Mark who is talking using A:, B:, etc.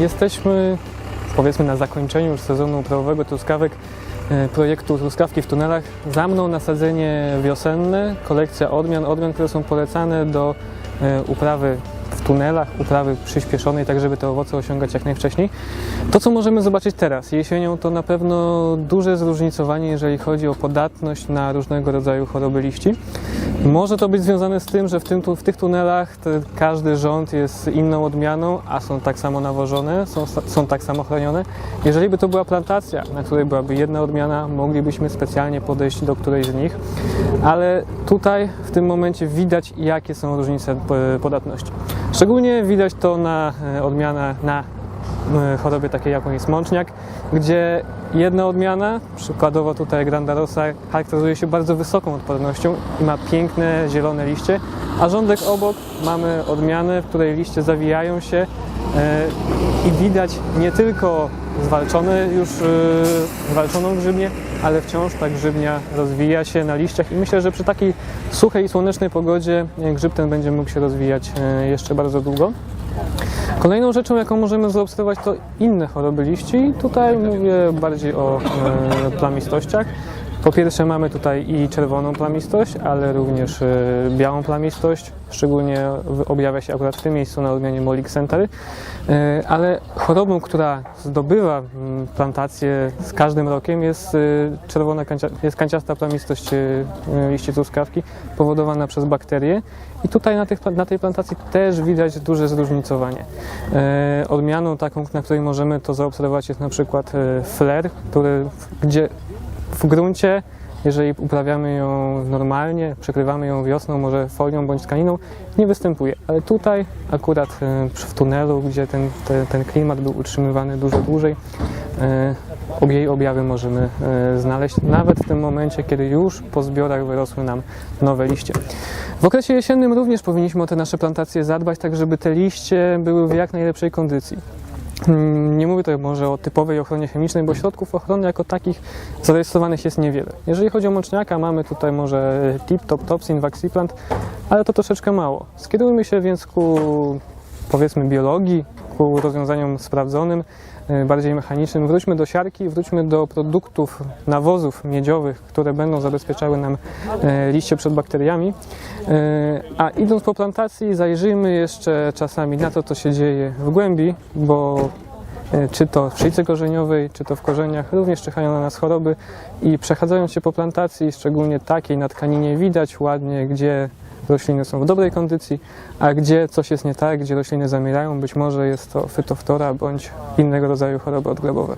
A: Jesteśmy powiedzmy na zakończeniu już sezonu uprawowego truskawek e, projektu Truskawki w tunelach. Za mną nasadzenie wiosenne, kolekcja odmian, odmian, które są polecane do e, uprawy w tunelach, uprawy przyspieszonej, tak żeby te owoce osiągać jak najwcześniej. To, co możemy zobaczyć teraz, jesienią, to na pewno duże zróżnicowanie, jeżeli chodzi o podatność na różnego rodzaju choroby liści. Może to być związane z tym, że w, tym, w tych tunelach każdy rząd jest inną odmianą, a są tak samo nawożone, są, są tak samo chronione. Jeżeli by to była plantacja, na której byłaby jedna odmiana, moglibyśmy specjalnie podejść do którejś z nich, ale tutaj w tym momencie widać, jakie są różnice e, podatności. Szczególnie widać to na e, odmianę na chorobie takiej, jaką jest mączniak, gdzie jedna odmiana, przykładowo tutaj Granda Rosa, charakteryzuje się bardzo wysoką odpornością i ma piękne zielone liście, a rządek obok mamy odmianę, w której liście zawijają się e, i widać nie tylko zwalczone już e, zwalczoną grzybnię, ale wciąż ta grzybnia rozwija się na liściach i myślę, że przy takiej suchej i słonecznej pogodzie e, grzyb ten będzie mógł się rozwijać e, jeszcze bardzo długo. Kolejną rzeczą, jaką możemy zaobserwować, to inne choroby liści. Tutaj mówię bardziej o e, plamistościach. Po pierwsze mamy tutaj i czerwoną plamistość, ale również e, białą plamistość. Szczególnie objawia się akurat w tym miejscu na odmianie Molik centery. E, ale chorobą, która zdobywa mm, plantację z każdym rokiem jest e, czerwona, jest kanciasta plamistość liści truskawki powodowana przez bakterie. I tutaj na, tych, na tej plantacji też widać duże zróżnicowanie. Odmianą taką, na której możemy to zaobserwować jest na przykład flair, który, gdzie w gruncie, jeżeli uprawiamy ją normalnie, przekrywamy ją wiosną, może folią bądź tkaniną, nie występuje. Ale tutaj akurat e, w tunelu, gdzie ten, te, ten klimat był utrzymywany dużo dłużej, jej objawy możemy e, znaleźć nawet w tym momencie, kiedy już po zbiorach wyrosły nam nowe liście. W okresie jesiennym również powinniśmy o te nasze plantacje zadbać, tak żeby te liście były w jak najlepszej kondycji. Mm, Nie mówię tutaj może o typowej ochronie chemicznej, bo środków ochrony jako takich zarejestrowanych jest niewiele. Jeżeli chodzi o mączniaka, mamy tutaj może tip, top, topsin, vaxiplant, ale to troszeczkę mało. Skierujmy się więc ku powiedzmy biologii, ku rozwiązaniom sprawdzonym, e, bardziej mechanicznym. Wróćmy do siarki, wróćmy do produktów, nawozów miedziowych, które będą zabezpieczały nam e, liście przed bakteriami. E, A idąc po plantacji, zajrzyjmy jeszcze czasami na to, co się dzieje w głębi, bo czy to w szyjce korzeniowej, czy to w korzeniach, również czyhają na nas choroby i przechadzając się po plantacji, szczególnie takiej na tkaninie, widać ładnie, gdzie rośliny są w dobrej kondycji, a gdzie coś jest nie tak, gdzie rośliny zamierają, być może jest to fytoftora bądź innego rodzaju choroby odglebowe.